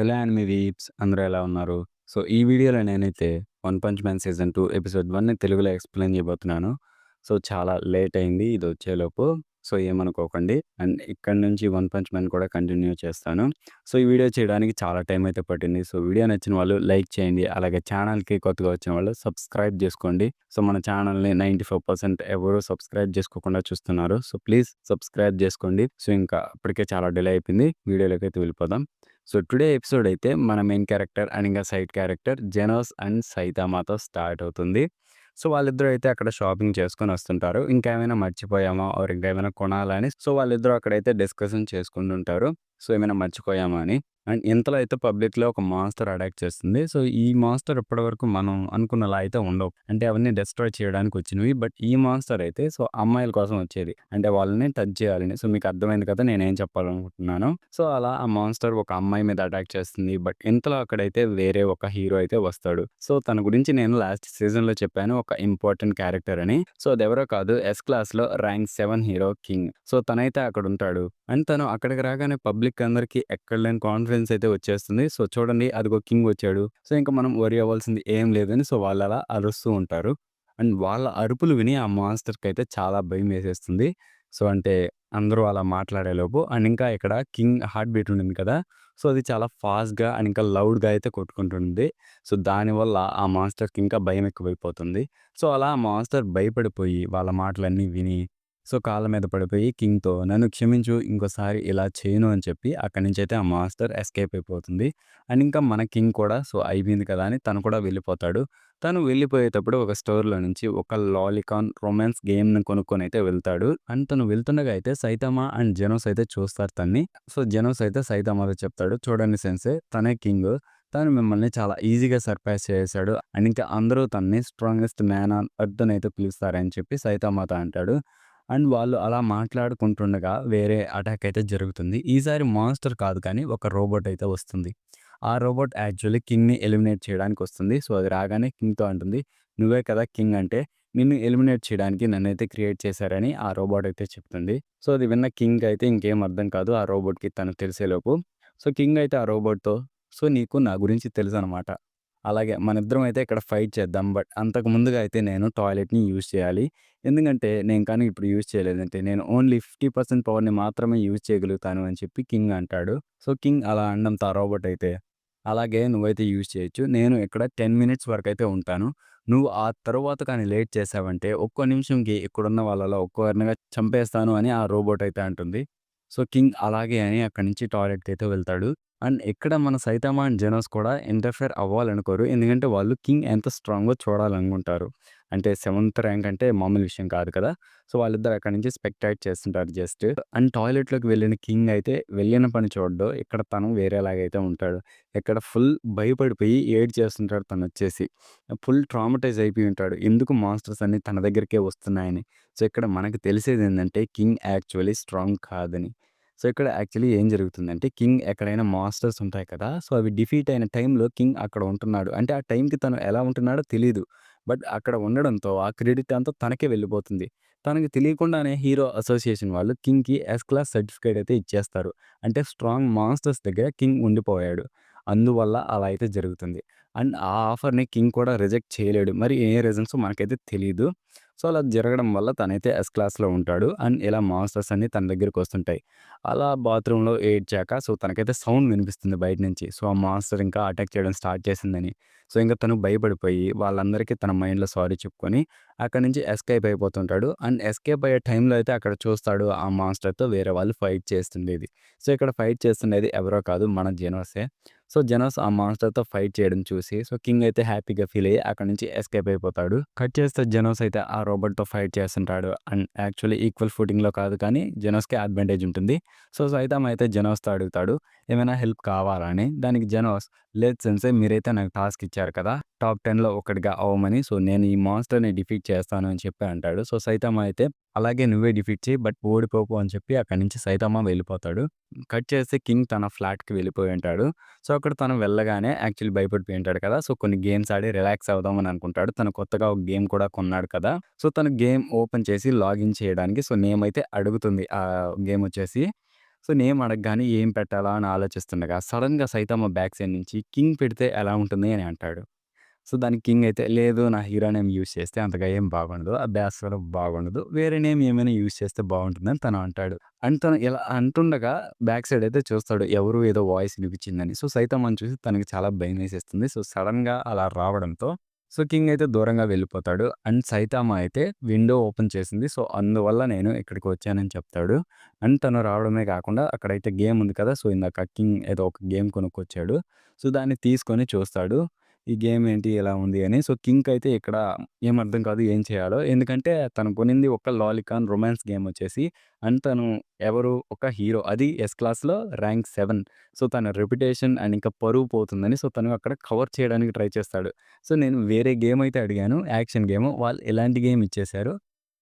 Hello anime weeps అందరూ ఎలా ఉన్నారు? సో, ఈ వీడియోలో నేనైతే 'one punch man' season two episode one తెలుగులో ఎక్స్‌ప్లెయిన్ చేయబోతున్నాను. సో, చాలా లేట్ అయింది ఇది వచ్చేలోపు సో, ఏమనుకోకండి. అండ్ ఇక్కడి నుంచి 'వన్ పంచ్ మ్యాన్' కూడా కంటిన్యూ చేస్తాను. సో, ఈ వీడియో చేయడానికి చాలా టైం అయితే పట్టింది. సో, వీడియో నచ్చిన వాళ్ళు లైక్ చేయండి. అలాగే ఛానల్‌కి కొత్తగా వచ్చిన వాళ్ళు సబ్స్క్రైబ్ చేసుకోండి. సో, మన ఛానల్‌ని 95% ఎవరు సబ్స్క్రైబ్ చేసుకోకుండా చూస్తున్నారు. సో, ప్లీజ్ సబ్స్క్రైబ్ చేసుకోండి. సో, ఇంకా అప్పటికే చాలా డిలే అయిపోయింది. వీడియోలోకి అయితే వెళ్ళిపోదాం. సో, టుడే ఎపిసోడ్ అయితే మన మెయిన్ క్యారెక్టర్ అండ్ ఇంకా సైడ్ క్యారెక్టర్ జెనోస్ అండ్ సైతామాతో స్టార్ట్ అవుతుంది. సో, వాళ్ళిద్దరూ అయితే అక్కడ షాపింగ్ చేసుకొని వస్తుంటారు. ఇంకా ఏమైనా మర్చిపోయామా ఆర్ ఇంకేమైనా కొనాలా సో, వాళ్ళిద్దరూ అక్కడైతే డిస్కషన్ చేసుకుంటుంటారు. సో, ఏమైనా మర్చిపోయామా అని. అండ్ ఇంతలో అయితే పబ్లిక్‌లో ఒక మాస్టర్ అటాక్ చేస్తుంది. సో, ఈ మాస్టర్ ఇప్పటివరకు మనం అనుకున్నలా అయితే ఉండవు. అంటే అవన్నీ డిస్ట్రాయ్ చేయడానికి వచ్చినవి. బట్ ఈ మాస్టర్ అయితే సో, అమ్మాయిల కోసం వచ్చేది. అంటే వాళ్ళని టచ్ చేయాలని. సో, మీకు అర్థమైంది కదా నేనేం చెప్పాలనుకుంటున్నాను సో, అలా ఆ మాస్టర్ ఒక అమ్మాయి మీద అటాక్ చేస్తుంది. బట్ ఇంతలో అక్కడైతే వేరే ఒక హీరో అయితే వస్తాడు. సో, తన గురించి నేను లాస్ట్ సీజన్‌లో చెప్పాను ఒక ఇంపార్టెంట్ క్యారెక్టర్ అని. సో, అదెవరో కాదు ఎస్ క్లాస్‌లో rank seven hero king. So, తనైతే అక్కడ ఉంటాడు అండ్ తను అక్కడికి రాగానే పబ్లిక్ అందరికీ ఎక్కడ లేని కాన్ఫిడెన్స్ అయితే వచ్చేస్తుంది. సో, చూడండి అదిగో కింగ్ వచ్చాడు. సో, ఇంకా మనం వరీ అవ్వాల్సింది ఏం లేదని సో, వాళ్ళు అలా అరుస్తూ ఉంటారు. అండ్ వాళ్ళ అరుపులు విని ఆ మాన్స్టర్‌కైతే చాలా భయం వేసేస్తుంది సో, అంటే అందరూ అలా మాట్లాడేలోపు అండ్ ఇంకా ఇక్కడ కింగ్ హార్ట్ బీట్ ఉండింది కదా! సో, అది చాలా ఫాస్ట్‌గా అండ్ ఇంకా లౌడ్‌గా అయితే కొట్టుకుంటుంది. సో, దానివల్ల ఆ మాన్స్టర్‌కి ఇంకా భయం ఎక్కువైపోతుంది. సో, అలా ఆ మాన్స్టర్ భయపడిపోయి వాళ్ళ మాటలన్నీ విని సో, కాళ్ళ మీద పడిపోయి కింగ్‌తో నన్ను క్షమించు ఇంకోసారి ఇలా చేయను అని చెప్పి అక్కడి అయితే ఆ మాస్టర్ ఎస్కేప్ అయిపోతుంది. అండ్ ఇంకా మన కింగ్ కూడా సో, అయిపోయింది కదా అని తను కూడా వెళ్ళిపోతాడు. తను వెళ్ళిపోయేటప్పుడు ఒక స్టోర్‌లో నుంచి ఒక లాలికాన్ రొమాన్స్ గేమ్‌ని అయితే వెళ్తాడు. అండ్ తను వెళ్తుండగా అయితే సైతమా అండ్ జెనోస్ అయితే చూస్తారు తన్ని. సో, జెనోస్ అయితే సైతమాతో చెప్తాడు చూడండి సెన్సే తనే కింగ్. తను మిమ్మల్ని చాలా ఈజీగా సర్ప్రైజ్ చేశాడు అండ్ ఇంకా అందరూ తనని స్ట్రాంగెస్ట్ మ్యాన్ ఆన్ ఎర్త్ అయితే పిలుస్తారని చెప్పి సైతామాతో అంటాడు. అండ్ వాళ్ళు అలా మాట్లాడుకుంటుండగా వేరే అటాక్ అయితే జరుగుతుంది. ఈసారి మాన్స్టర్ కాదు కానీ ఒక రోబోట్ అయితే వస్తుంది. ఆ రోబోట్ యాక్చువల్లీ కింగ్‌ని ఎలిమినేట్ చేయడానికి వస్తుంది. సో, అది రాగానే కింగ్‌తో అంటుంది నువ్వే కదా కింగ్ అంటే నిన్ను ఎలిమినేట్ చేయడానికి నన్నైతే క్రియేట్ చేశారని ఆ రోబోట్ అయితే చెప్తుంది. సో, అది విన్న కింగ్‌కి అయితే ఇంకేం అర్థం కాదు ఆ రోబోట్‌కి తను తెలిసేలోపు. సో, కింగ్ అయితే ఆ రోబోట్‌తో సో, నీకు నా గురించి తెలుసు అనమాట అలాగే మన ఇద్దరం అయితే ఇక్కడ ఫైట్ చేద్దాం. బట్ అంతకు ముందుగా అయితే నేను టాయిలెట్‌ని యూజ్ చేయాలి. ఎందుకంటే నేను కానీ ఇప్పుడు యూజ్ చేయలేదంటే నేను ఓన్లీ 50% పవర్‌ని మాత్రమే యూజ్ చేయగలుగుతాను అని చెప్పి కింగ్ అంటాడు. సో, కింగ్ అలా అనడంతో ఆ రోబోట్ అయితే అలాగే నువ్వైతే యూజ్ చేయొచ్చు. నేను ఇక్కడ 10 మినిట్స్ వరకు అయితే ఉంటాను. నువ్వు ఆ తర్వాత కానీ లేట్ చేశావంటే ఒక్కో నిమిషంకి ఇక్కడున్న వాళ్ళలో ఒక్కొక్కరినిగా చంపేస్తాను అని ఆ రోబోట్ అయితే అంటుంది. సో, కింగ్ అలాగే అని అక్కడి నుంచి టాయిలెట్‌కి అయితే వెళ్తాడు. అండ్ ఇక్కడ మన సైతామా అండ్ జెనోస్ కూడా ఇంటర్ఫేర్ అవ్వాలనుకోరు. ఎందుకంటే వాళ్ళు కింగ్ ఎంత స్ట్రాంగ్గా చూడాలనుకుంటారు. అంటే సెవెంత్ ర్యాంక్ అంటే మామూలు విషయం కాదు కదా! సో, వాళ్ళిద్దరు అక్కడి నుంచి స్పెక్టైట్ చేస్తుంటారు జస్ట్. అండ్ టాయిలెట్‌లోకి వెళ్ళిన కింగ్ అయితే వెళ్ళిన పని చూడడు. ఇక్కడ తను వేరేలాగైతే ఉంటాడు. ఇక్కడ ఫుల్ భయపడిపోయి ఏడ్ చేస్తుంటాడో తను వచ్చేసి ఫుల్ ట్రామటైజ్ అయిపోయి ఉంటాడు. ఎందుకు మాస్టర్స్ అన్ని తన దగ్గరికే వస్తున్నాయని. సో, ఇక్కడ మనకు తెలిసేది ఏంటంటే కింగ్ యాక్చువల్లీ స్ట్రాంగ్ కాదని. సో, ఇక్కడ యాక్చువల్లీ ఏం జరుగుతుందంటే కింగ్ ఎక్కడైనా మాస్టర్స్ ఉంటాయి కదా! సో, అవి డిఫీట్ అయిన టైంలో కింగ్ అక్కడ ఉంటున్నాడు. అంటే ఆ టైంకి తను ఎలా ఉంటున్నాడో తెలియదు బట్ అక్కడ ఉండడంతో ఆ క్రెడిట్ అంతా తనకే వెళ్ళిపోతుంది. తనకి తెలియకుండానే హీరో అసోసియేషన్ వాళ్ళు కింగ్‌కి ఎస్ క్లాస్ సర్టిఫికేట్ అయితే ఇచ్చేస్తారు. అంటే స్ట్రాంగ్ మాస్టర్స్ దగ్గర కింగ్ ఉండిపోయాడు. అందువల్ల అలా అయితే జరుగుతుంది. అండ్ ఆ ఆఫర్‌ని కింగ్ కూడా రిజెక్ట్ చేయలేడు. మరి ఏ రీజన్స్ మనకైతే తెలియదు సో, అలా జరగడం వల్ల తనైతే ఎస్ క్లాస్‌లో ఉంటాడు. అండ్ ఇలా మాస్టర్స్ అన్ని తన దగ్గరికి వస్తుంటాయి అలా బాత్రూమ్‌లో ఏడ్చాక సో, తనకైతే సౌండ్ వినిపిస్తుంది బయట నుంచి. సో, ఆ మాస్టర్ ఇంకా అటాక్ చేయడం స్టార్ట్ చేసిందని. సో, ఇంకా తను భయపడిపోయి వాళ్ళందరికీ తన మైండ్‌లో సారీ చెప్పుకొని అక్కడి నుంచి ఎస్కేప్ అయిపోతుంటాడు. అండ్ ఎస్కేప్ అయ్యే టైంలో అయితే అక్కడ చూస్తాడు ఆ మాస్టర్తో వేరే వాళ్ళు ఫైట్ చేస్తుండేది. సో, ఇక్కడ ఫైట్ చేస్తుండేది ఎవరో కాదు మన జెనోసే. సో, జెనోస్ ఆ మాన్స్టర్‌తో ఫైట్ చేయడం చూసి సో, కింగ్ అయితే హ్యాపీగా ఫీల్ అయ్యి అక్కడ నుంచి ఎస్కేప్ అయిపోతాడు. కట్ చేస్తే జనోస్ అయితే ఆ రోబోట్‌తో ఫైట్ చేస్తుంటాడు. అండ్ యాక్చువల్లీ ఈక్వల్ ఫుటింగ్లో కాదు కానీ జనోస్కి అడ్వాంటేజ్ ఉంటుంది. సో, సైతం అయితే జెనోస్‌తో అడుగుతాడు ఏమైనా హెల్ప్ కావాలా అని. దానికి జెనోస్ లేదు సెన్సే మీరైతే నాకు టాస్క్ ఇచ్చారు కదా! టాప్ 10లో ఒకటిగా అవ్వమని. సో, నేను ఈ మాన్స్టర్‌ని డిఫీట్ చేస్తాను అని చెప్పి అంటాడు. సో, సైతం అయితే అలాగే నువ్వే డిఫీట్ చేయి బట్ ఓడిపోకు అని చెప్పి అక్కడి నుంచి సైతమ్మ వెళ్ళిపోతాడు. కట్ చేస్తే కింగ్ తన ఫ్లాట్‌కి వెళ్ళిపోయి ఉంటాడు. సో, అక్కడ తను వెళ్ళగానే యాక్చువల్లీ భయపడిపోయి ఉంటాడు కదా! సో, కొన్ని గేమ్స్ ఆడి రిలాక్స్ అవుదామని అనుకుంటాడు. తను కొత్తగా ఒక గేమ్ కూడా కొన్నాడు కదా! సో, తను గేమ్ ఓపెన్ చేసి లాగిన్ చేయడానికి సో, నేమ్ అయితే అడుగుతుంది ఆ గేమ్ వచ్చేసి. సో, నేమ్ అడగగానే ఏం పెట్టాలా అని ఆలోచిస్తుండగా సడన్గా సైతమ్మ బ్యాక్ సైడ్ నుంచి కింగ్ పెడితే ఎలా ఉంటుంది అని అంటాడు. సో, దానికి కింగ్ అయితే లేదు నా హీరో నేమ్ యూజ్ చేస్తే అంతగా ఏం బాగుండదు. ఆ బ్యాస్ కూడా బాగుండదు. వేరే నేమ్ ఏమైనా యూజ్ చేస్తే బాగుంటుందని తను అంటాడు. అండ్ తను ఇలా అంటుండగా బ్యాక్ సైడ్ అయితే చూస్తాడు. ఎవరు ఏదో వాయిస్ వినిపించిందని. సో, సైతమ్మని చూసి తనకి చాలా భయమేసేస్తుంది. సో, సడన్గా అలా రావడంతో సో, కింగ్ అయితే దూరంగా వెళ్ళిపోతాడు. అండ్ సైతామ అయితే విండో ఓపెన్ చేసింది. సో, అందువల్ల నేను ఇక్కడికి వచ్చానని చెప్తాడు. అండ్ తను రావడమే కాకుండా అక్కడైతే గేమ్ ఉంది కదా! సో, ఇందాక కింగ్ ఏదో ఒక గేమ్ కొనుక్కొచ్చాడు. సో, దాన్ని తీసుకొని చూస్తాడు. ఈ గేమ్ ఏంటి ఇలా ఉంది అని. సో, కింగ్‌కైతే ఇక్కడ ఏం అర్థం కాదు ఏం చేయాలో. ఎందుకంటే తను కొనింది ఒక లాలికాన్ రొమాన్స్ గేమ్ వచ్చేసి అండ్ తను ఎవరు ఒక హీరో. అది ఎస్ క్లాస్‌లో ర్యాంక్ సెవెన్ సో, తన రెప్యుటేషన్ అండ్ ఇంకా పరువు పోతుందని సో, తను అక్కడ కవర్ చేయడానికి ట్రై చేస్తాడు. సో, నేను వేరే గేమ్ అయితే అడిగాను. Action game. వాళ్ళు ఎలాంటి గేమ్ ఇచ్చేశారు.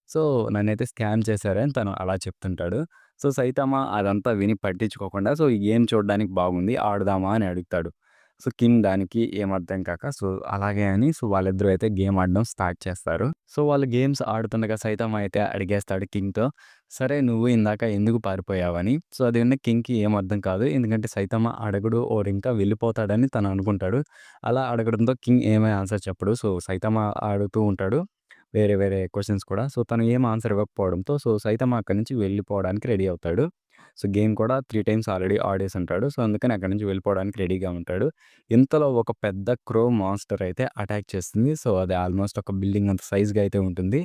సో, నన్నైతే స్కామ్ చేశారని తను అలా చెప్తుంటాడు. సో, సైతామ అదంతా విని పట్టించుకోకుండా సో, ఈ గేమ్ చూడడానికి బాగుంది ఆడదామా అని అడుగుతాడు. సో, కింగ్ దానికి ఏం అర్థం కాక సో, అలాగే అని సో, వాళ్ళిద్దరూ అయితే గేమ్ ఆడడం స్టార్ట్ చేస్తారు. సో, వాళ్ళు గేమ్స్ ఆడుతుండగా సైతం అయితే అడిగేస్తాడు కింగ్‌తో. సరే నువ్వు ఇందాక ఎందుకు పారిపోయావని. సో, అది విన్న కింగ్‌కి ఏం అర్థం కాదు. ఎందుకంటే సైతమ్మ అడగడు ఓర్ ఇంకా వెళ్ళిపోతాడని తను అనుకుంటాడు. అలా అడగడంతో కింగ్ ఏమై ఆన్సర్ చెప్పడు. సో, సైతమ్మ ఆడుతూ ఉంటాడు. వేరే వేరే క్వశ్చన్స్ కూడా. సో, తను ఏం ఆన్సర్ ఇవ్వకపోవడంతో సో, సైతమ్మ అక్కడి నుంచి వెళ్ళిపోవడానికి రెడీ అవుతాడు. సో, గేమ్ కూడా త్రీ టైమ్స్ ఆల్రెడీ ఆడేసి ఉంటాడు సో, అందుకని అక్కడి నుంచి వెళ్ళిపోవడానికి రెడీగా ఉంటాడు. ఇంతలో ఒక పెద్ద క్రో మాన్స్టర్ అయితే అటాక్ చేస్తుంది. సో, అది ఆల్మోస్ట్ ఒక బిల్డింగ్ అంత సైజ్‌గా అయితే ఉంటుంది.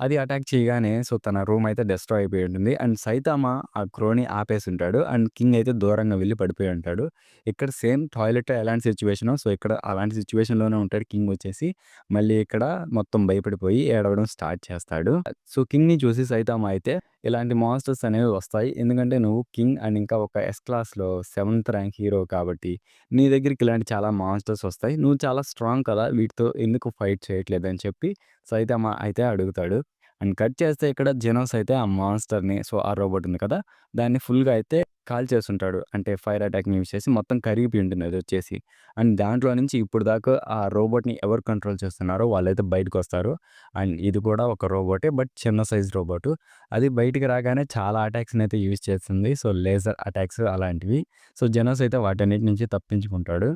అది అటాక్ చేయగానే సో, తన రూమ్ అయితే డిస్ట్రాయ్ అయిపోయి ఉంటుంది. అండ్ సైతామ ఆ క్రోని ఆపేసి ఉంటాడు అండ్ కింగ్ అయితే దూరంగా వెళ్ళి పడిపోయి ఉంటాడు. ఇక్కడ సేమ్ టాయిలెట్ ఎలాంటి సిట్యుయేషనో సో, ఇక్కడ అలాంటి సిచ్యువేషన్లోనే ఉంటాడు కింగ్ వచ్చేసి. మళ్ళీ ఇక్కడ మొత్తం భయపడిపోయి ఏడవడం స్టార్ట్ చేస్తాడు. సో, కింగ్‌ని చూసి సైతామ అయితే ఇలాంటి మాన్స్టర్స్ అనేవి వస్తాయి. ఎందుకంటే నువ్వు కింగ్ అండ్ ఇంకా ఒక ఎస్ క్లాస్‌లో సెవెంత్ ర్యాంక్ హీరో కాబట్టి నీ దగ్గరికి ఇలాంటి చాలా మాన్స్టర్స్ వస్తాయి. నువ్వు చాలా స్ట్రాంగ్ కదా! వీటితో ఎందుకు ఫైట్ చేయట్లేదు అని చెప్పి సో అయితే అడుగుతాడు. అండ్ కట్ చేస్తే ఇక్కడ జెనోస్ అయితే ఆ మాన్స్టర్‌ని సో, ఆ రోబోట్ ఉంది కదా! దాన్ని ఫుల్‌గా అయితే కాల్చేసుంటాడు. అంటే ఫైర్ అటాక్‌ని యూజ్ చేసి మొత్తం కరిగిపోయి ఉంటుంది అదొచ్చేసి. అండ్ దాంట్లో నుంచి ఇప్పుడు దాకా ఆ రోబోట్‌ని ఎవరు కంట్రోల్ చేస్తున్నారో వాళ్ళైతే బయటకొస్తారు. అండ్ ఇది కూడా ఒక రోబోటే బట్ చిన్న సైజ్ రోబోటు. అది బయటికి రాగానే చాలా అటాక్స్‌ని అయితే యూజ్ చేస్తుంది. సో, లేజర్ అటాక్స్ అలాంటివి. సో, జెనోస్ అయితే వాటన్నిటి నుంచి తప్పించుకుంటాడు.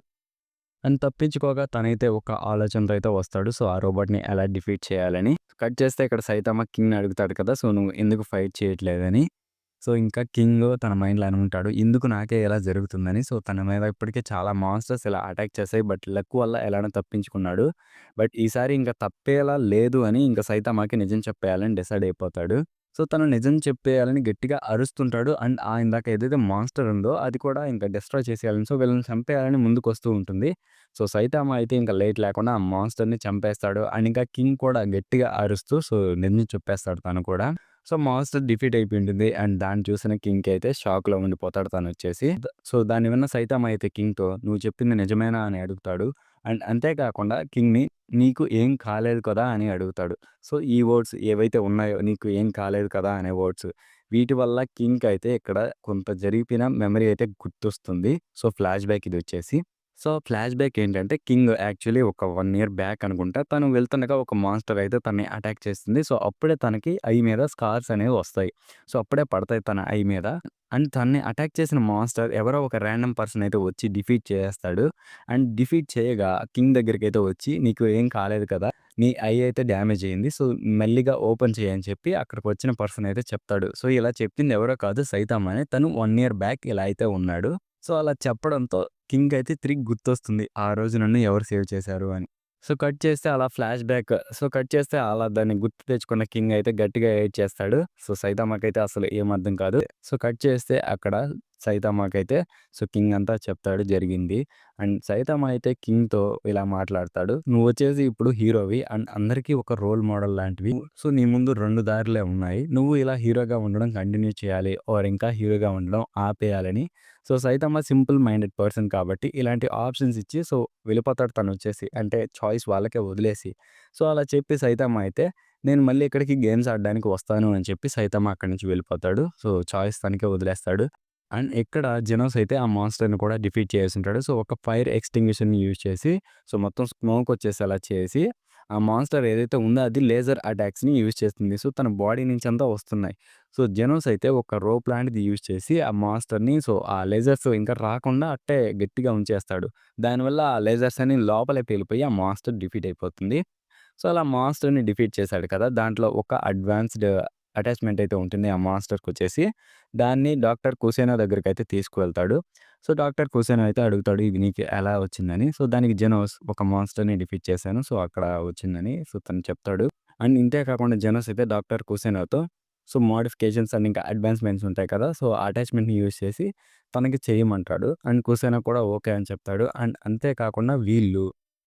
అండ్ తప్పించుకోగా తనైతే ఒక ఆలోచనతో అయితే వస్తాడు. సో, ఆ రోబోట్‌ని ఎలా డిఫీట్ చేయాలని. కట్ చేస్తే ఇక్కడ సైతామ కింగ్‌ని అడుగుతాడు కదా! సో, నువ్వు ఎందుకు ఫైట్ చేయట్లేదని. సో, ఇంకా కింగ్ తన మైండ్‌లో అనుకుంటాడు. ఎందుకు నాకే ఇలా జరుగుతుందని. సో, తన మీద ఇప్పటికే చాలా మాన్స్టర్స్ ఇలా అటాక్ చేశాయి. బట్ లక్ వల్ల ఎలానో తప్పించుకున్నాడు. బట్ ఈసారి ఇంకా తప్పేలా లేదు అని ఇంకా సైతామకి నిజం చెప్పేయాలని డిసైడ్ అయిపోతాడు. సో, తను నిజం చెప్పేయాలని గట్టిగా అరుస్తుంటాడు. అండ్ ఆ ఇందాక ఏదైతే మాన్స్టర్ ఉందో అది కూడా ఇంకా డిస్ట్రాయ్ చేసేయాలని సో, వీళ్ళని చంపేయాలని ముందుకు వస్తూ ఉంటుంది. సో, సైతామ అయితే ఇంకా లేట్ లేకుండా ఆ మాన్స్టర్‌ని చంపేస్తాడు. అండ్ ఇంకా కింగ్ కూడా గట్టిగా అరుస్తూ సో, నిజం చెప్పేస్తాడు తను కూడా. సో, మాన్స్టర్ డిఫీట్ అయిపోయి ఉంటుంది. అండ్ దాన్ని చూసిన కింగ్‌కి అయితే షాక్‌లో ఉండిపోతాడు తను వచ్చేసి సో, దాన్ని విన్న సైతామ అయితే కింగ్‌తో నువ్వు చెప్పింది నిజమేనా అని అడుగుతాడు. అండ్ అంతేకాకుండా కింగ్‌ని నీకు ఏం కాలేదు కదా! అని అడుగుతాడు. సో, ఈ వర్డ్స్ ఏవైతే ఉన్నాయో నీకు ఏం కాలేదు కదా! అనే వర్డ్స్ వీటి వల్ల కింగ్‌కైతే ఇక్కడ కొంత జరిపిన మెమరీ అయితే గుర్తొస్తుంది. సో, ఫ్లాష్ బ్యాక్ ఇది వచ్చేసి సో, ఫ్లాష్ బ్యాక్ ఏంటంటే కింగ్ యాక్చువల్లీ ఒక వన్ ఇయర్ బ్యాక్ అనుకుంటా తను వెళ్తుండగా ఒక మాన్స్టర్ అయితే తనని అటాక్ చేస్తుంది. సో, అప్పుడే తనకి ఐ మీద స్కార్స్ అనేవి వస్తాయి. సో, అప్పుడే పడతాయి తన ఐ మీద. అండ్ తనని అటాక్ చేసిన మాన్స్టర్ ఎవరో ఒక రాండమ్ పర్సన్ అయితే వచ్చి డిఫీట్ చేస్తాడు అండ్ డిఫీట్ చేయగా కింగ్ దగ్గరికి అయితే వచ్చి నీకు ఏం కాలేదు కదా! నీ ఐ అయితే డ్యామేజ్ అయింది. సో, మెల్లిగా ఓపెన్ చేయని చెప్పి అక్కడికి వచ్చిన పర్సన్ అయితే చెప్తాడు. సో, ఇలా చెప్పింది ఎవరో కాదు సైతామ అని. తను వన్ ఇయర్ బ్యాక్ ఇలా అయితే ఉన్నాడు. సో, అలా చెప్పడంతో కింగ్ అయితే తిరిగి గుర్తొస్తుంది. ఆ రోజు నన్ను ఎవరు సేవ్ చేశారు అని. సో, కట్ చేస్తే అలా ఫ్లాష్ బ్యాక్ సో, కట్ చేస్తే అలా దాన్ని గుర్తు తెచ్చుకున్న కింగ్ అయితే గట్టిగా ఏడ్చేస్తాడు. సో, సైతామాకైతే అసలు ఏం అర్థం కాదు. సో, కట్ చేస్తే అక్కడ సైతామకైతే సో, కింగ్ అంతా చెప్తాడు జరిగింది. అండ్ సైతామ అయితే కింగ్‌తో ఇలా మాట్లాడతాడు. నువ్వు వచ్చేసి ఇప్పుడు హీరోవి అండ్ అందరికీ ఒక రోల్ మోడల్ లాంటివి. సో, నీ ముందు రెండు దారులే ఉన్నాయి. నువ్వు ఇలా హీరోగా ఉండడం కంటిన్యూ చేయాలి ఓర్ ఇంకా హీరోగా ఉండడం ఆపేయాలని. So, Saitama simple minded person కాబట్టి ఇలాంటి ఆప్షన్స్ ఇచ్చి సో, వెళ్ళిపోతాడు తను వచ్చేసి అంటే చాయిస్ వాళ్ళకే వదిలేసి. సో, అలా చెప్పి సైతమ్మ అయితే నేను మళ్ళీ ఇక్కడికి గేమ్స్ ఆడడానికి వస్తాను అని చెప్పి సైతమ్మ అక్కడి నుంచి వెళ్ళిపోతాడు. సో, చాయిస్ తనకే వదిలేస్తాడు. అండ్ ఇక్కడ జెనోస్ అయితే ఆ మాన్స్టర్‌ని కూడా డిఫీట్ చేసి ఉంటాడు సో, ఒక ఫైర్ ఎక్స్టింగ్విషర్‌ని యూజ్ చేసి సో, మొత్తం స్మోక్ వచ్చేసేలా చేసి ఆ మాన్‌స్టర్ ఏదైతే ఉందో అది లేజర్ అటాక్స్‌ని యూజ్ చేస్తుంది. సో, తన బాడీ నుంచి అంతా వస్తున్నాయి. సో, జెనోస్ అయితే ఒక రోప్ లాంటిది యూజ్ చేసి ఆ మాన్‌స్టర్‌ని సో, ఆ లేజర్స్ ఇంకా రాకుండా అట్టే గట్టిగా ఉంచేస్తాడు. దానివల్ల ఆ లేజర్స్ అన్ని లోపలికి వెళ్ళిపోయి ఆ మాన్‌స్టర్ డిఫీట్ అయిపోతుంది. సో, అలా మాన్‌స్టర్‌ని డిఫీట్ చేశాడు కదా! దాంట్లో ఒక అడ్వాన్స్‌డ్ అటాచ్‌మెంట్ అయితే ఉంటుంది ఆ మాన్‌స్టర్‌కొచ్చేసి. దాన్ని డాక్టర్ కుసేనా దగ్గరికి అయితే తీసుకువెళ్తాడు. సో, డాక్టర్ కుసేనా అయితే అడుగుతాడు ఇది నీకు ఎలా వచ్చిందని. సో, దానికి జెనోస్ ఒక మాస్టర్ని డిఫీట్ చేశాను. సో, అక్కడ వచ్చిందని సో, తను చెప్తాడు. అండ్ ఇంతే కాకుండా జెనోస్ అయితే డాక్టర్ కుసేనాతో సో, మోడిఫికేషన్స్ అండ్ ఇంకా అడ్వాన్స్‌మెంట్స్ ఉంటాయి కదా! సో, అటాచ్‌మెంట్‌ని యూజ్ చేసి తనకి చేయమంటాడు. అండ్ కుసేనా కూడా ఓకే అని చెప్తాడు. అండ్ అంతేకాకుండా వీళ్ళు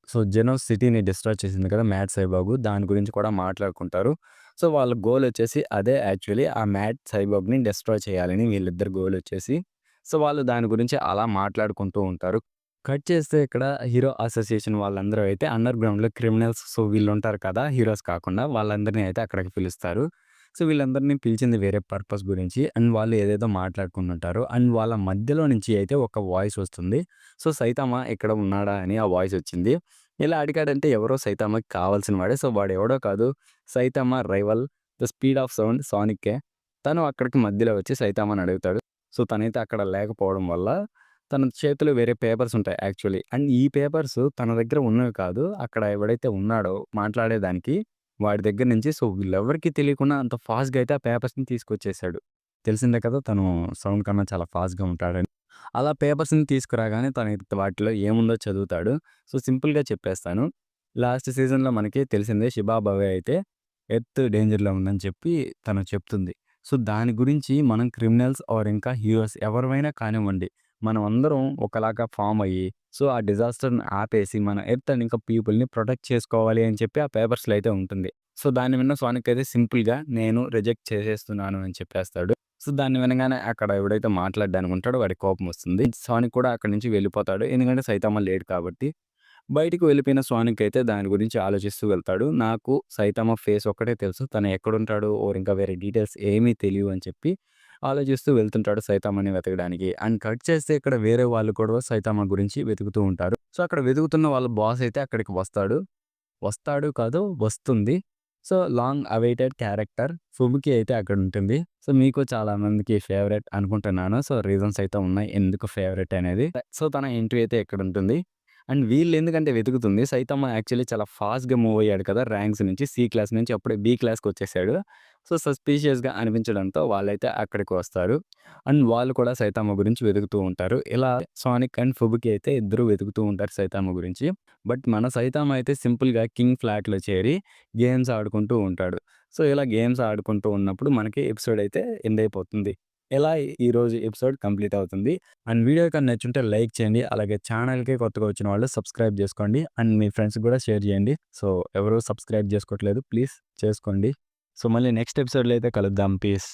సో, జెనోస్ సిటీని డిస్ట్రాయ్ చేసింది కదా! మ్యాట్ సైబాబు దాని గురించి కూడా మాట్లాడుకుంటారు. సో, వాళ్ళ గోల్ వచ్చేసి అదే యాక్చువల్లీ ఆ మ్యాట్ సైబార్గ్‌ని డిస్ట్రాయ్ చేయాలని వీళ్ళిద్దరు గోల్ వచ్చేసి. సో, వాళ్ళు దాని గురించి అలా మాట్లాడుకుంటూ ఉంటారు. కట్ చేస్తే ఇక్కడ హీరో అసోసియేషన్ వాళ్ళందరూ అయితే అండర్ గ్రౌండ్‌లో క్రిమినల్స్ సో, వీళ్ళు ఉంటారు కదా! హీరోస్ కాకుండా వాళ్ళందరిని అయితే అక్కడికి పిలుస్తారు. సో, వీళ్ళందరిని పిలిచింది వేరే పర్పస్ గురించి. అండ్ వాళ్ళు ఏదేదో మాట్లాడుకుంటుంటారు. అండ్ వాళ్ళ మధ్యలో నుంచి అయితే ఒక వాయిస్ వస్తుంది. సో, సైతమా ఇక్కడ ఉన్నాడా అని ఆ వాయిస్ వచ్చింది. ఇలా అడిగాడంటే ఎవరో సైతామాకి కావాల్సిన వాడే. సో, వాడెవడో కాదు Saitama rival the speed of sound సానిక్కే. తను అక్కడికి మధ్యలో వచ్చి సైతామాని అడుగుతాడు. సో, తనైతే అక్కడ లేకపోవడం వల్ల తన చేతిలో వేరే పేపర్స్ ఉంటాయి యాక్చువల్లీ. అండ్ ఈ పేపర్స్ తన దగ్గర ఉన్నవి కాదు. అక్కడ ఎవడైతే ఉన్నాడో మాట్లాడేదానికి వాడి దగ్గర నుంచి సో, వీళ్ళెవరికి తెలియకుండా అంత ఫాస్ట్‌గా అయితే ఆ పేపర్స్‌ని తీసుకొచ్చేసాడు. తెలిసిందే కదా! తను సౌండ్ కన్నా చాలా ఫాస్ట్‌గా ఉంటాడని. అలా పేపర్స్‌ని తీసుకురాగానే తన వాటిలో ఏముందో చదువుతాడు. సో, సింపుల్‌గా చెప్పేస్తాను. లాస్ట్ సీజన్‌లో మనకి తెలిసిందే శిబాబావే అయితే ఎర్త్ డేంజర్‌లో ఉందని చెప్పి తను చెప్తుంది. సో, దాని గురించి మనం క్రిమినల్స్ ఆర్ ఇంకా హీరోస్ ఎవరివైనా కానివ్వండి. మనం అందరం ఒకలాగా ఫామ్ అయ్యి సో, ఆ డిజాస్టర్‌ని ఆపేసి మన ఎర్త్ అండ్ ఇంకా పీపుల్‌ని ప్రొటెక్ట్ చేసుకోవాలి అని చెప్పి ఆ పేపర్స్‌లో అయితే ఉంటుంది. సో, దాన్ని విన్న సోనిక్ అయితే సింపుల్‌గా నేను రిజెక్ట్ చేసేస్తున్నాను అని చెప్పేస్తాడు. సో, దాన్ని వినగానే అక్కడ ఎవడైతే మాట్లాడడానికి ఉంటాడో వాడి కోపం వస్తుంది. సానిక్ కూడా అక్కడి నుంచి వెళ్ళిపోతాడు. ఎందుకంటే సైతమ్మ లేడు కాబట్టి. బయటికి వెళ్ళిపోయిన సానిక్ అయితే దాని గురించి ఆలోచిస్తూ వెళ్తాడు. నాకు సైతామా ఫేస్ ఒక్కటే తెలుసు. తను ఎక్కడుంటాడు ఓర్ ఇంకా వేరే డీటెయిల్స్ ఏమీ తెలియవు అని చెప్పి ఆలోచిస్తూ వెళ్తుంటాడు సైతమ్మని వెతకడానికి. అండ్ కట్ చేస్తే ఇక్కడ వేరే వాళ్ళు కూడా సైతామా గురించి వెతుకుతూ ఉంటారు. సో, అక్కడ వెతుకుతున్న వాళ్ళ బాస్ అయితే అక్కడికి వస్తాడు. వస్తాడు కాదు వస్తుంది. సో, లాంగ్ అవైటెడ్ క్యారెక్టర్ ఫుమ్కి అయితే అక్కడ ఉంటుంది. సో, మీకు చాలా మందికి ఫేవరెట్ అనుకుంటున్నాను. సో, రీజన్స్ అయితే ఉన్నాయి ఎందుకు ఫేవరెట్ అనేది. సో, తన ఎంట్రీ అయితే ఇక్కడ ఉంటుంది. అండ్ వీళ్ళు ఎందుకంటే వెతుకుతుంది సైతమ్మ యాక్చువల్లీ చాలా ఫాస్ట్‌గా మూవ్ అయ్యాడు కదా! ర్యాంక్స్ నుంచి సి క్లాస్ నుంచి అప్పుడే బి క్లాస్‌కి వచ్చేసాడు. సో, సస్పీషియస్‌గా అనిపించడంతో వాళ్ళైతే అక్కడికి వస్తారు. అండ్ వాళ్ళు కూడా సైతమ్మ గురించి వెతుకుతూ ఉంటారు. ఇలా సానిక్ అండ్ ఫుబుకి అయితే ఇద్దరు వెతుకుతూ ఉంటారు సైతమ్మ గురించి. బట్ మన సైతమ్మ అయితే సింపుల్‌గా కింగ్ ఫ్లాట్‌లో చేరి గేమ్స్ ఆడుకుంటూ ఉంటాడు. సో, ఇలా గేమ్స్ ఆడుకుంటూ ఉన్నప్పుడు మనకి ఎపిసోడ్ అయితే ఎండ్ అయిపోతుంది. ఇలా ఈరోజు ఎపిసోడ్ కంప్లీట్ అవుతుంది. అండ్ వీడియో కానీ నచ్చుంటే లైక్ చేయండి. అలాగే ఛానల్‌కి కొత్తగా వచ్చిన వాళ్ళు సబ్స్క్రైబ్ చేసుకోండి. అండ్ మీ ఫ్రెండ్స్‌కి కూడా షేర్ చేయండి. సో, ఎవరు సబ్స్క్రైబ్ చేసుకోవట్లేదు ప్లీజ్ చేసుకోండి. సో, మళ్ళీ నెక్స్ట్ ఎపిసోడ్‌లో అయితే కలుద్దాం. పీస్.